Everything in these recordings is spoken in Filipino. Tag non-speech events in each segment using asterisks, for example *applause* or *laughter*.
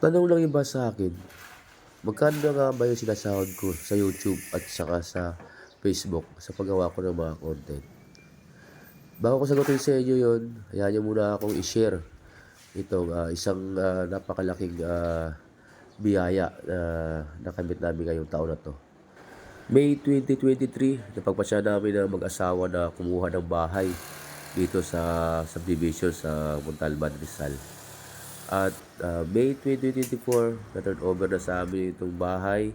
Tanong ng iba sa akin, magkano na nga ba yung sinasahod ko sa YouTube at saka sa Facebook sa paggawa ko ng mga content? Bago ko sagutin sa inyo yun, hayaan nyo muna akong i-share itong ah, isang ah, napakalaking ah, biyaya na nakamit namin ngayong taon na to. May 2023, napagpasya namin ng mag-asawa na kumuha ng bahay dito sa subdivision sa Montalban, Rizal. At ah, May 2024, na-turn over na sa amin itong bahay.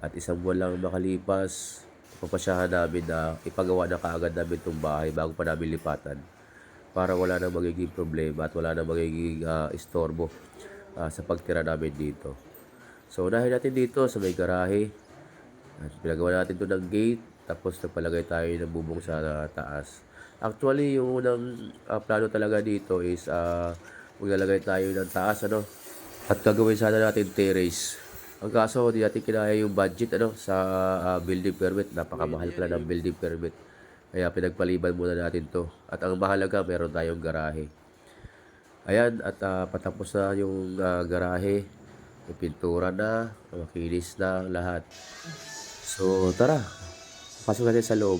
At isang buwan lang makalipas, papasyahan namin na ipagawa na kaagad namin itong bahay bago pa namin lipatan. Para wala nang magiging problema at wala nang magiging ah, istorbo ah, sa pagtira namin dito. So, unahin natin dito sa may garahe. At pinagawa natin to ng gate. Tapos nagpalagay tayo ng bubong sa ah, taas. Actually, yung unang ah, plano talaga dito is uh, maglalagay tayo ng taas, ano? At gagawin sana natin terrace. Ang kaso, di natin kinaya yung budget, ano, sa ah, building permit. Napakamahal pala ng building permit. Kaya pinagpaliban muna natin to. At ang mahalaga, meron tayong garahe. Ayan, at ah, patapos na yung ah, garahe. Pintura na, makinis na lahat. So, tara. Pasok natin sa loob.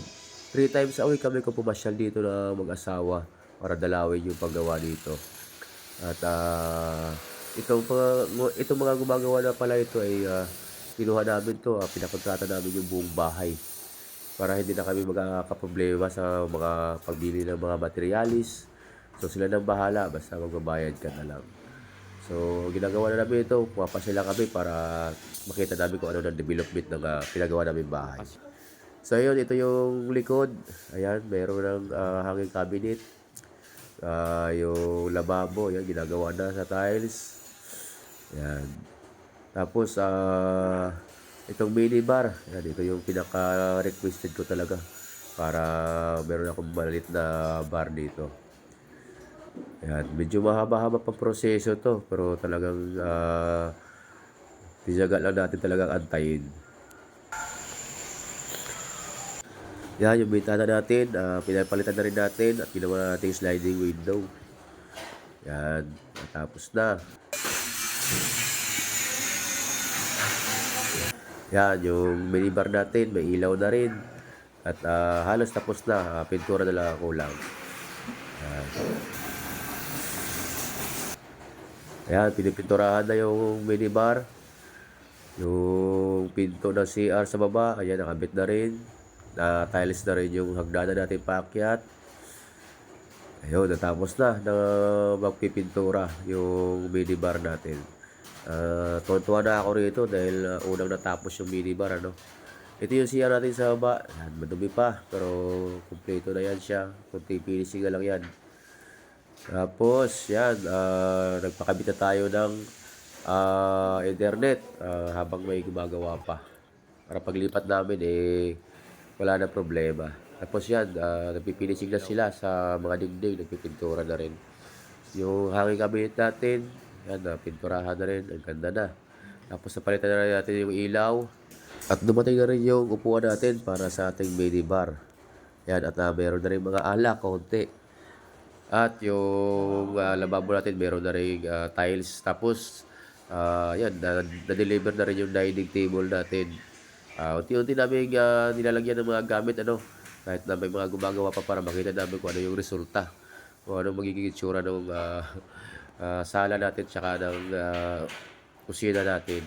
Three times a week kami kung pumasyal dito na mag-asawa para dalawin yung paggawa dito. At ah, itong, mga, itong mga gumagawa na pala ito ay ah, kinuha namin to, ah, pinakontrata namin yung buong bahay para hindi na kami magkakaproblema sa mga pagbili ng mga materialis. So sila nang bahala, basta magbabayad ka na lang. So ginagawa na namin ito, pumapasya lang kami para makita namin kung ano ng development ng ah, pinagawa namin bahay. So yun, ito yung likod. Ayan, meron ng ah, hanging cabinet. Ah, yung lababo, yan, ginagawa na sa tiles. Yan. Tapos, ah, itong minibar, yan, ito yung pinaka-requested ko talaga. Para meron akong maliit na bar dito. Yan, medyo mahaba-haba pang proseso to. Pero talagang, ah, tiyaga lang natin talagang antayin. Yan, yung bintana natin, ah, pinapalitan na rin natin at ginawa natin yung sliding window. Yan, natapos na. Yan, yung minibar natin, may ilaw na rin. At ah, halos tapos na, ah, pintura na lang ang kulang. Yan. Ayan, pinipinturahan na yung minibar. Yung pinto ng CR sa baba, ayan, nakabit na rin. Na tiles na rin yung hagdanan natin paakyat. Ayun, natapos na na magpipintura yung minibar natin. Uh, tuwa na ako rito dahil ah, unang natapos yung minibar, ano. Ito yung CR natin sa baba. Yan, madumi pa, pero kumpleto na yan siya. Kunti finishing na lang yan. Tapos, yan, ah, nagpakabit na tayo ng ah, internet ah, habang may gumagawa pa. Para paglipat namin, eh, wala na problema. Tapos yan, uh, nagpipinisig na sila sa mga dingding, nagpipintura na rin. Yung hanging cabinet natin, yan, uh, pinturahan na rin, ang ganda na. Tapos napalitan na rin natin yung ilaw. At dumating na rin yung upuan natin para sa ating mini bar. Yan, at uh, meron na rin mga alak, konti. At yung uh, lababo natin, meron na rin uh, tiles. Tapos, uh, yan, na- na-deliver na rin yung dining table natin. Uh, unti-unti namin uh, nilalagyan ng mga gamit, ano, kahit na may mga gumagawa pa para makita namin kung ano yung resulta. Kung ano magiging itsura ng uh, uh, sala natin tsaka ng uh, kusina natin.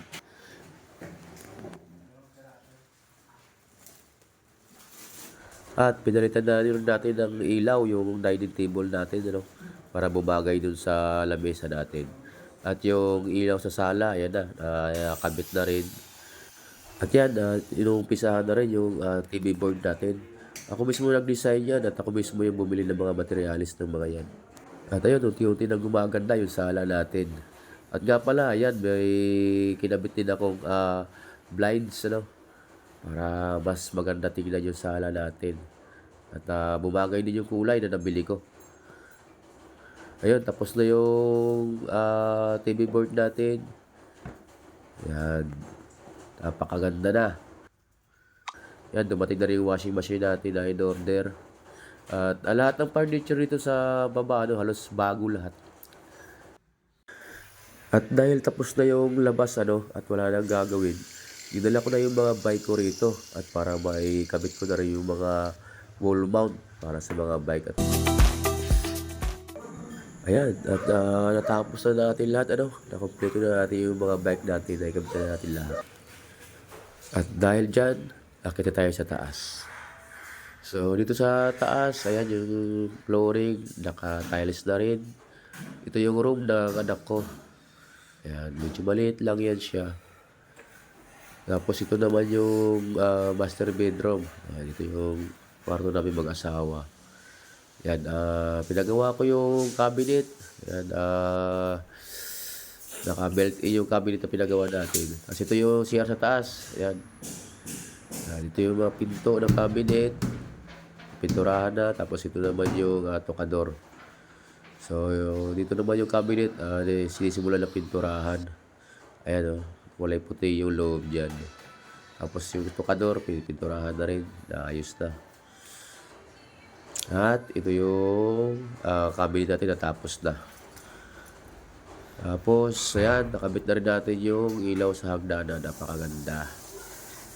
At pinalitan na rin natin ng ilaw yung dining table natin ano, para bumagay dun sa lamesa natin. At yung ilaw sa sala, ayan na, uh, kabit na rin. At yan, uh, inumpisahan na rin yung ah, TV board natin. Ako mismo nag-design yan at ako mismo yung bumili ng mga materialis ng mga yan. At ayun, unti-unti nang gumaganda yung sala natin. At nga pala, ayan, may kinabit din akong ah, blinds, ano, para mas maganda tingnan yung sala natin. At ah, bumagay din yung kulay na nabili ko. Ayun, tapos na yung ah, TV board natin. Yan. Napakaganda na. Yan, dumating na rin yung washing machine natin na in-order. At ah, lahat ng furniture dito sa baba, ano, halos bago lahat. At dahil tapos na yung labas ano at wala nang gagawin, dinala ko na yung mga bike ko rito at para may kabit ko na rin yung mga wall mount para sa mga bike at Ayan, at ah, natapos na natin lahat ano, nakompleto na natin yung mga bike natin, nakikabit na natin lahat. At dahil dyan, akit na tayo sa taas. So, dito sa taas, ayan yung flooring, naka-tiles na rin. Ito yung room ng anak ko. Ayan, medyo maliit lang yan siya. Tapos ito naman yung ah, master bedroom. Ayan, ito yung kwarto namin mag-asawa. Yan, ah, pinagawa ko yung cabinet. Yan, ah, naka-built in yung cabinet na pinagawa natin. Kasi ito yung CR sa taas. Yan. Yan, ito yung mga pinto ng cabinet. Pinturahan na. Tapos ito naman yung ah, tokador. So, yung, dito naman yung cabinet. ah, di- sinisimulan na pinturahan. Ayan o. Kulay puti yung loob dyan. Tapos yung tokador, pinipinturahan na rin. Naayos na. At ito yung ah, cabinet natin natapos na. Tapos, ayan, nakabit na rin natin yung ilaw sa hagdanan. Napakaganda.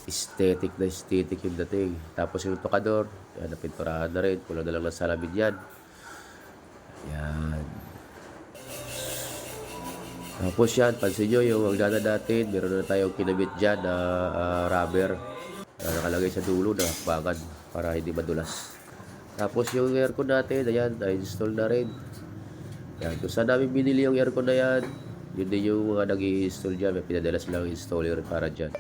Aesthetic na aesthetic yung dating. Tapos yung tokador, yan, napinturahan na rin. Kulang na lang ng salamin yan. Yan. Tapos yan, pansin nyo yung hagdanan natin. Meron na tayong kinabit dyan na ah, rubber. na nakalagay sa dulo na hakbangan para hindi madulas. Tapos yung aircon natin, ayan, na-install na rin. Yan, kung saan namin binili yung aircon na yan, yun din yung mga nag install dyan. May pinadala silang installer para dyan.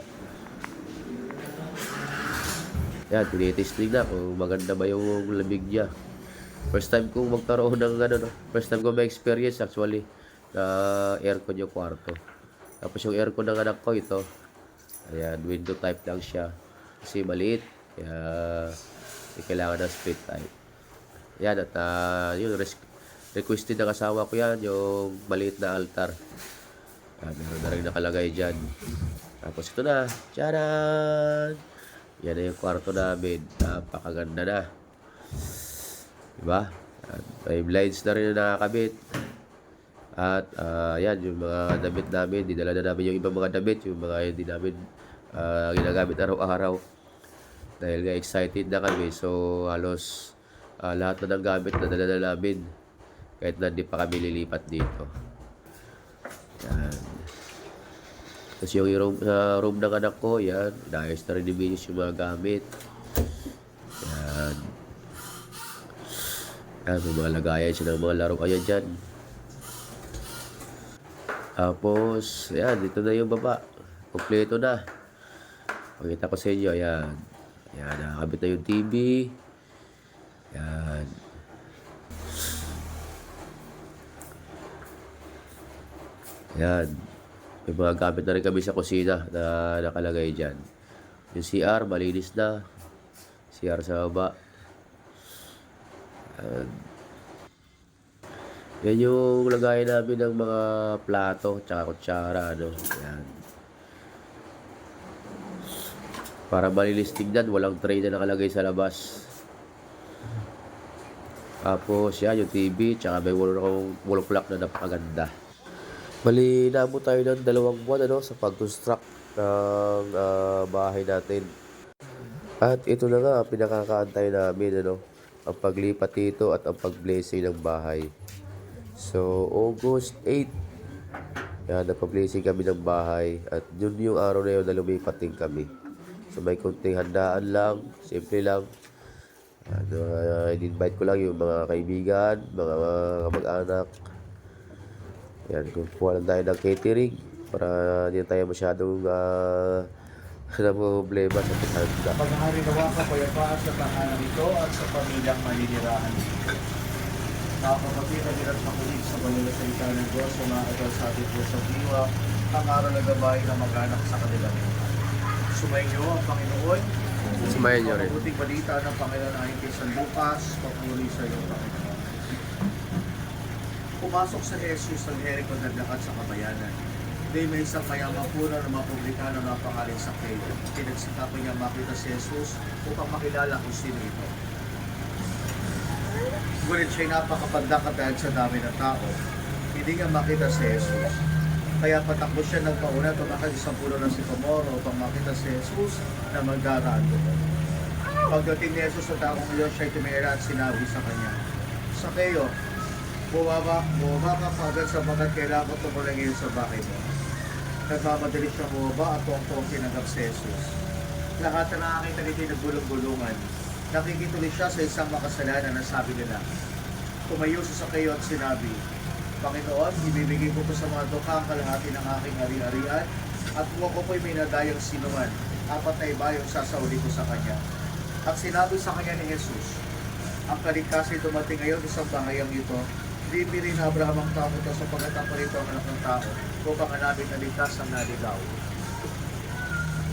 Yan, tinitesting na kung maganda ba yung lamig niya. First time kong magkaroon ng ano, no? First time ko may experience actually na aircon yung kwarto. Tapos yung aircon ng anak ko ito. Ayan, window type lang siya. Kasi maliit. Kaya kailangan ng split type. Yan, at ah, yun, res- requested ng asawa ko yan, yung maliit na altar. Ah, meron na rin nakalagay dyan. Tapos ito na. Tcharan! Yan na yung kwarto namin. Napakaganda na. Diba? At may blinds na rin na nakakabit. At ah, yan, yung mga damit namin, dinala na namin yung ibang mga damit, yung mga hindi namin ah, ginagamit araw-araw. Dahil nga excited na kami, so halos ah, lahat na ng gamit na dala na namin. Kahit na hindi pa kami lilipat dito. Yan. Tapos yung room, sa room ng anak ko, yan, naayos na rin ni yung mga gamit. Yan. Yan, may mga lagayan siya ng mga laro kaya dyan. Tapos, ayan, dito na yung baba. Kompleto na. Pakita ko sa inyo, ayan. Ayan, nakakabit na yung TV. Ayan. Ayan. May mga gamit na rin kami sa kusina na nakalagay dyan. Yung CR, malinis na. CR sa baba. Ayan. Yan yung lagay namin ng mga plato tsaka kutsara, ano. Yan. Para malinis tignan, walang tray na nakalagay sa labas. Tapos yan, yung TV, tsaka may wall, wall clock na napakaganda. Bali, naabot tayo ng dalawang buwan ano, sa pag-construct ng ah, bahay natin. At ito na nga, pinakakaantay namin, ano, ang paglipat dito at ang pag-blessing ng bahay. So, August 8, yan, napag-blessing kami ng bahay. At yun yung araw na yun na lumipat din kami. So, may kunting handaan lang, simple lang. Ano, uh, invite ko lang yung mga kaibigan, mga, mga mag-anak. Yan, kumuha lang tayo ng catering para hindi tayo masyadong *laughs* uh, na problema sa paghanda. Paghahari nawa ka payapaan sa tahanan nito at sa pamilyang maninirahan nito. Nakapapatira at makulit sa banal sa ika ng Diyos sa mga adal sa ating Diyos sa diwa, ang araw na gabay na mag-anak sa kanilang buhay. Sumayin niyo ang Panginoon. Sumayin niyo rin. Mabuting balita ng Panginoon ayon kay San Lucas, papuri sa iyo, Panginoon. Pumasok sa Jesus ang Jericho naglakat sa kabayanan. Hindi may isang mayamang puno ng mga publikano na pangalan sa kayo. Pinagsita ko niya makita si Jesus upang makilala kung sino ito. Ngunit siya'y napakapandakat dahil sa dami ng tao. Hindi niya makita si Jesus. Kaya patakbo siya nagpauna, tumakal isang puno ng sikomoro upang makita si Jesus na magdaraan doon. Pagdating ni Jesus sa taong iyon, siya'y tumira at sinabi sa kanya, Sa kayo, bumaba, bumaba ka kagad sapagkat kailangan ko tumulang ngayon sa bahay mo. Nagmamadali siya bumaba at tuwang-tuwang tinanggap si Jesus. Lahat na nakakita nito ay nagbulong-bulungan. Nakikituloy siya sa isang makasalanan na sabi nila, Tumayo siya sa kayo at sinabi, Panginoon, ibibigay ko po sa mga dukha ang kalahati ng aking ari-arian at kung ako po'y may nadayang sinuman, apat na iba yung sasauli ko sa kanya. At sinabi sa kanya ni Jesus, ang kaligtasin dumating ngayon sa bahayang ito, di rin Abraham ang tao ito sapagkat ang parito ang anak ng tao upang hanapin na ligtas ang naligaw.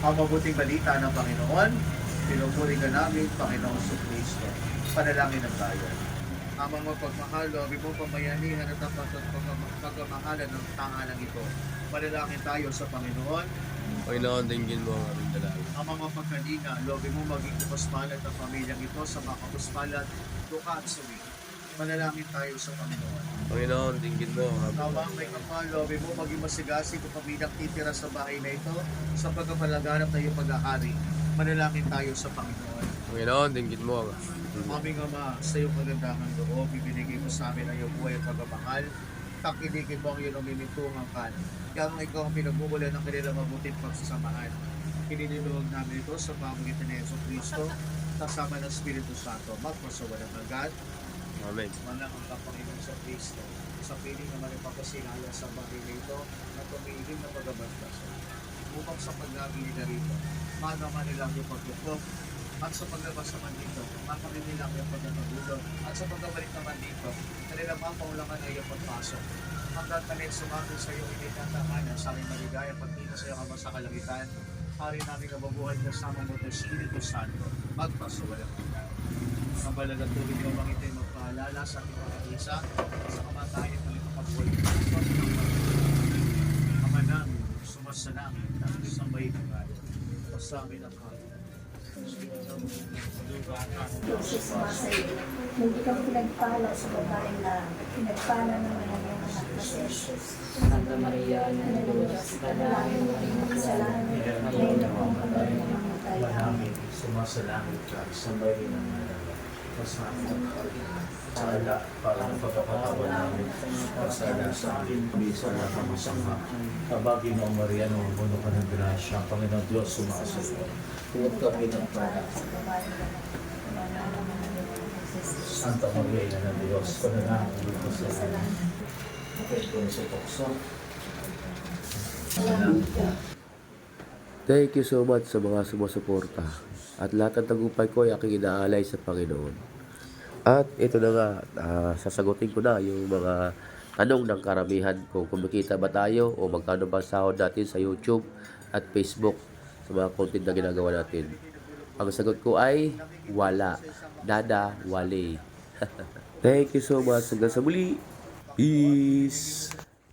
Ang mabuting balita ng Panginoon, pinupuri ka namin, Panginoon sa Kristo. Panalangin ng bayan. Amang mapagmahal, lobi mo pamayanihan at tapat at pagmam- pagmamahalan ng tangalang ito. Panalangin tayo sa Panginoon, Panginoon, dinggin mo ang aming dalangin. ang mga pagkalina, lobi mo maging kapaspalan ng pamilyang ito sa mga kapaspalan, duka at. Manalangin tayo sa Panginoon. Panginoon, dinggin mo Tama ang may kapal, lobi mo maging masigasig kung pamilyang titira sa bahay na ito sa pagkapalaganap ng iyong pag-aari. Manalangin tayo sa Panginoon. Panginoon, dinggin mo Aming Ama, sa iyong kagandahan loob, ibinigay mo sa amin ang iyong buhay at pagmamahal. Takiligin mo ang iyong umimintungang kan. Kaya nga ikaw ang pinagmumulan ng kanilang mabuting pagsasamahan. Pininiluwag namin ito sa pamagitan ni Yeso Cristo, kasama ng Espiritu Santo, magpasawalang agad, Amen. manang ang Panginoon sa Kristo. Sa piling naman ang papasinala sa bahay na na tumigil na pagabagtas. Upang sa paglagi nila rito, manaman nila ang pagtutok at sa paglabas naman dito, mapagin nila ang iyong at sa pagbabalik naman dito, kanilang mapaulangan ang iyong pagpasok. Hanggang kanilang sumabi sa iyong initatahanan sa aming maligaya pagkita sa iyong ama sa kalangitan, hari namin kababuhay kasama mo ng Espiritu Santo, magpasuwalang ang balagang tubig mo bang ito'y magpaalala sa ating mga isa sa kamatayan ng ito pagbuhay ng ng. Ama namin, sumasalangit at samay ng gaya. Pasamin ang kami. Diyos sumasayo. Hindi kang pinagpala sa babae na pinagpala ng mga iyong anak na Jesus. Santa Maria, ng Diyos, Panalangin mo rin ang kasalanan ngayon na kung kami ng mga tayo. namin, sumasalangit ka, samay ng gaya. Ang kami. Sala para ng pagkakatawa namin. Pasala sa amin, bisa na kamasama. Kabagi mo, Maria, nung mundo ka ng grasya, Panginoon Diyos, sumasayo. Huwag kami ng para. Sa ng. Santa Maria, Ina ng Diyos, panalangin mo sa amin. Kapit ko sa tukso. Salamat. Thank you so much sa mga sumusuporta. At lahat ng tagumpay ko ay aking inaalay sa Panginoon. At ito na nga, ah, sasagutin ko na yung mga tanong ng karamihan kung kumikita ba tayo o magkano ba sahod natin sa YouTube at Facebook sa mga content na ginagawa natin. Ang sagot ko ay wala. Dada, wale. *laughs* Thank you so much. Hanggang sa muli. Peace.